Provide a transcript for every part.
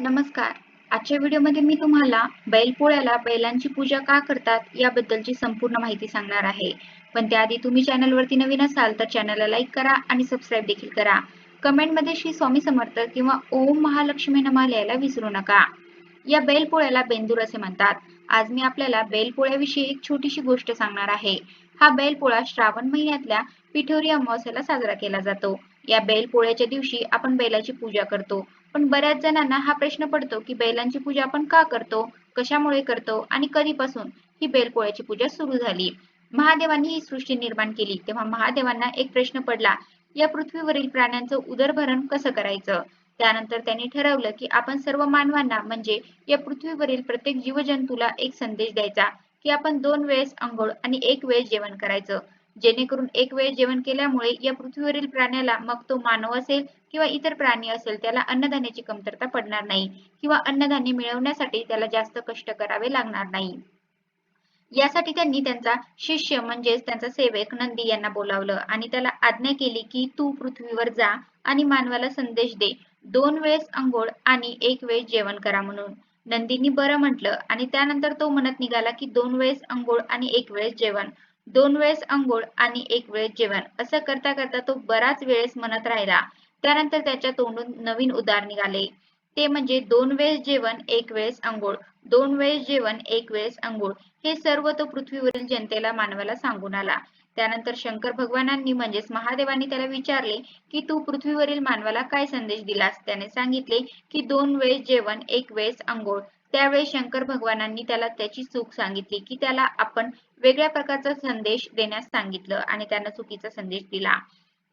नमस्कार. आजच्या व्हिडिओमध्ये मी तुम्हाला बैलपोळ्याला बैलांची पूजा का करतात याबद्दलची संपूर्ण माहिती सांगणार आहे. पण त्याआधी तुम्ही चॅनलवरती नवीन असाल तर चॅनलला लाईक करा आणि सबस्क्राईब देखील करा. कमेंटमध्ये श्री स्वामी समर्थ किंवा ओम महालक्ष्मी नमा लिहायला विसरू नका. या बैलपोळ्याला बेंदूर असे म्हणतात. आज मी आपल्याला बैलपोळ्याविषयी एक छोटीशी गोष्ट सांगणार आहे. हा बैलपोळा श्रावण महिन्यातल्या पिठोरी अमावस्याला साजरा केला जातो. या बैलपोळ्याच्या दिवशी आपण बैलाची पूजा करतो. पण बऱ्याच जणांना हा प्रश्न पडतो की बैलांची पूजा आपण का करतो कशामुळे करतो आणि कधीपासून ही बैलपोळ्याची पूजा सुरू झाली? महादेवांनी ही सृष्टी निर्माण केली. तेव्हा महादेवांना एक प्रश्न पडला या पृथ्वीवरील प्राण्यांचं उदरभरण कसं करायचं? त्यानंतर त्यांनी ठरवलं की आपण सर्व मानवांना म्हणजे या पृथ्वीवरील प्रत्येक जीवजंतूला एक संदेश द्यायचा की आपण दोन वेळेस आंघोळ आणि एक वेळेस जेवण करायचं. जेणेकरून एक वेळ जेवण केल्यामुळे या पृथ्वीवरील प्राण्याला मग तो मानव असेल किंवा इतर प्राणी असेल त्याला अन्नधान्याची कमतरता पडणार नाही किंवा अन्नधान्य मिळवण्यासाठी त्याला जास्त कष्ट करावे लागणार नाही. यासाठी त्यांनी त्यांचा शिष्य म्हणजेच त्यांचा सेवक नंदी यांना बोलावलं आणि त्याला आज्ञा केली की तू पृथ्वीवर जा आणि मानवाला संदेश दे. दोन वेळेस अंघोळ आणि एक वेळेस जेवण करा म्हणून. नंदीनी बरं म्हटलं आणि त्यानंतर तो म्हणत निघाला की दोन वेळेस अंघोळ आणि एक वेळेस जेवण. दोन वेळेस आंघोळ आणि एक वेळेस जेवण. असं करता करता तो बराच वेळेस म्हणत राहिला. त्यानंतर त्याच्या तोंडून नवीन उदार निघाले. ते म्हणजे दोन वेळेस जेवण एक वेळेस आंघोळ. दोन वेळेस जेवण एक वेळेस आंघोळ. हे सर्व तो पृथ्वीवरील जनतेला मानवाला सांगून आला. त्यानंतर शंकर भगवानांनी म्हणजेच महादेवांनी त्याला विचारले की तू पृथ्वीवरील मानवाला काय संदेश दिलास? त्याने सांगितले की दोन वेळेस जेवण एक वेळेस आंघोळ. त्यावेळी शंकर भगवानांनी त्याला त्याची चूक सांगितली की त्याला आपण वेगळ्या प्रकारचा संदेश देण्यास सांगितलं आणि त्यानं चुकीचा संदेश दिला.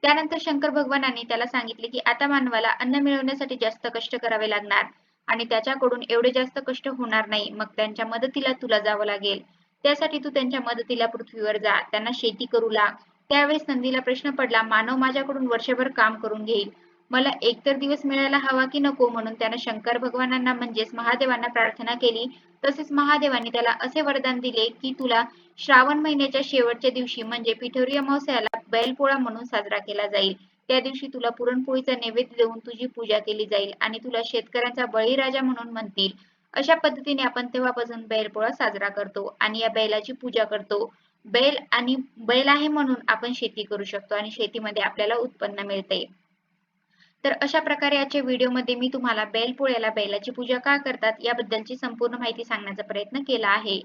त्यानंतर शंकर भगवानांनी त्याला सांगितले की आता मानवाला अन्न मिळवण्यासाठी जास्त कष्ट करावे लागणार आणि त्याच्याकडून एवढे जास्त कष्ट होणार नाही मग त्यांच्या मदतीला तुला जावं लागेल. त्यासाठी तू त्यांच्या मदतीला पृथ्वीवर जा त्यांना शेती करू लाग. त्यावेळेस नंदीला प्रश्न पडला मानव माझ्याकडून वर्षभर काम करून घेईल. मला एकतर दिवस मिळायला हवा की नको म्हणून त्यानं शंकर भगवानांना म्हणजेच महादेवांना प्रार्थना केली. तसेच महादेवांनी त्याला असे वरदान दिले की तुला श्रावण महिन्याच्या शेवटच्या दिवशी म्हणजे पिठोरी अमावस्याला बैलपोळा म्हणून साजरा केला जाईल. त्या दिवशी तुला पुरणपोळीचा नैवेद्य देऊन तुझी पूजा केली जाईल आणि तुला शेतकऱ्यांचा बळीराजा म्हणून म्हणतील. अशा पद्धतीने आपण तेव्हापासून बैलपोळा साजरा करतो आणि या बैलाची पूजा करतो. बैल आणि बैल आहे म्हणून आपण शेती करू शकतो आणि शेतीमध्ये आपल्याला उत्पन्न मिळते. तर अशा प्रकारे आजच्या व्हिडिओमध्ये मी तुम्हाला बैलपोळ्याला बैलाची पूजा का करतात याबद्दलची संपूर्ण माहिती सांगण्याचा प्रयत्न केला आहे.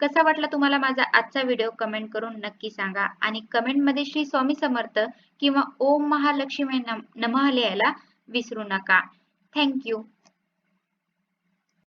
कसा वाटला तुम्हाला माझा आजचा व्हिडिओ कमेंट करून नक्की सांगा. आणि कमेंटमध्ये श्री स्वामी समर्थ किंवा ओम महालक्ष्मी नमः लिहायला विसरू नका. थँक्यू